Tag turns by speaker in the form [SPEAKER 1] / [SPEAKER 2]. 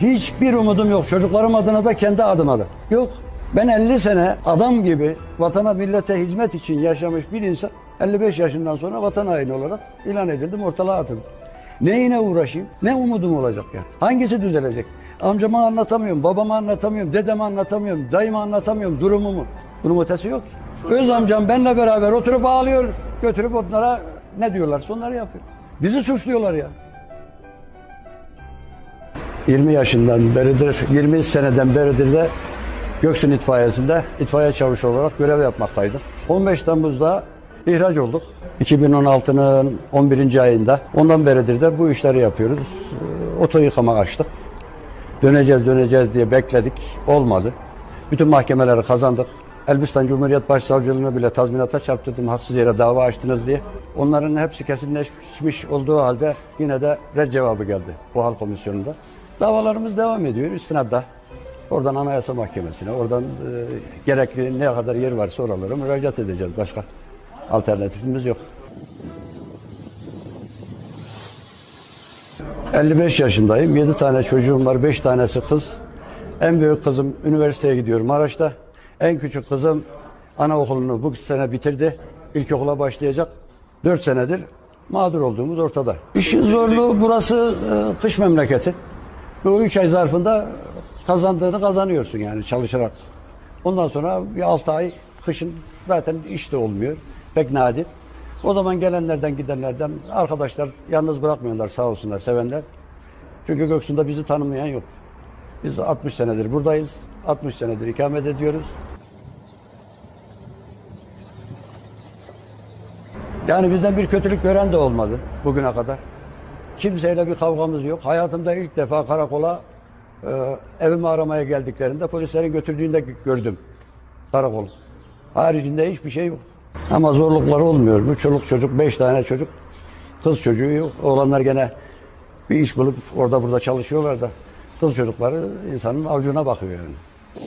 [SPEAKER 1] Hiçbir umudum yok. Çocuklarım adına da kendi adıma da. Yok. Ben 50 sene adam gibi vatana millete hizmet için yaşamış bir insan 55 yaşından sonra vatan haini olarak ilan edildim, ortalığa atıldım. Neyine uğraşayım? Ne umudum olacak yani? Hangisi düzelecek? Amcama anlatamıyorum, babama anlatamıyorum, dedeme anlatamıyorum, dayıma anlatamıyorum durumumu. Bunun ötesi yok ki. Öz amcam benimle beraber oturup ağlıyor, götürüp onlara ne diyorlarsa onları yapıyor. Bizi suçluyorlar ya. 20 yaşından beridir, 20 seneden beridir de Göksun İtfaiyesi'nde itfaiye çavuşu olarak görev yapmaktaydım. 15 Temmuz'da ihraç olduk. 2016'nın 11. ayında. Ondan beridir de bu işleri yapıyoruz. Ee, Oto yıkama açtık. Döneceğiz döneceğiz diye bekledik. Olmadı. Bütün mahkemeleri kazandık. Elbistan Cumhuriyet Başsavcılığını bile tazminata çarptırdım haksız yere dava açtınız diye. Onların hepsi kesinleşmiş olduğu halde yine de red cevabı geldi bu hal komisyonunda. Davalarımız devam ediyor istinadda. Oradan Anayasa Mahkemesi'ne, oradan e, gerekli ne kadar yer varsa oralara müracaat edeceğiz. Başka alternatifimiz yok. 55 yaşındayım. 7 tane çocuğum var. 5 tanesi kız. En büyük kızım üniversiteye gidiyor Maraş'ta. En küçük kızım anaokulunu bu sene bitirdi. İlkokula başlayacak. 4 senedir mağdur olduğumuz ortada. İşin zorluğu burası e, kış memleketi. Bu 3 ay zarfında kazandığını kazanıyorsun yani çalışarak. Ondan sonra bir 6 ay kışın zaten iş de olmuyor. Pek nadir. O zaman gelenlerden gidenlerden arkadaşlar yalnız bırakmıyorlar sağ olsunlar sevenler. Çünkü Göksu'nda bizi tanımayan yok. Biz 60 senedir buradayız. 60 senedir ikamet ediyoruz. Yani bizden bir kötülük gören de olmadı bugüne kadar. Kimseyle bir kavgamız yok. Hayatımda ilk defa karakola e, evimi aramaya geldiklerinde polislerin götürdüğünde gördüm karakolu. Haricinde hiçbir şey yok. Ama zorluklar olmuyor mu? Çoluk çocuk, beş tane çocuk, kız çocuğu yok. Oğlanlar gene bir iş bulup orada burada çalışıyorlar da kız çocukları insanın avucuna bakıyor yani.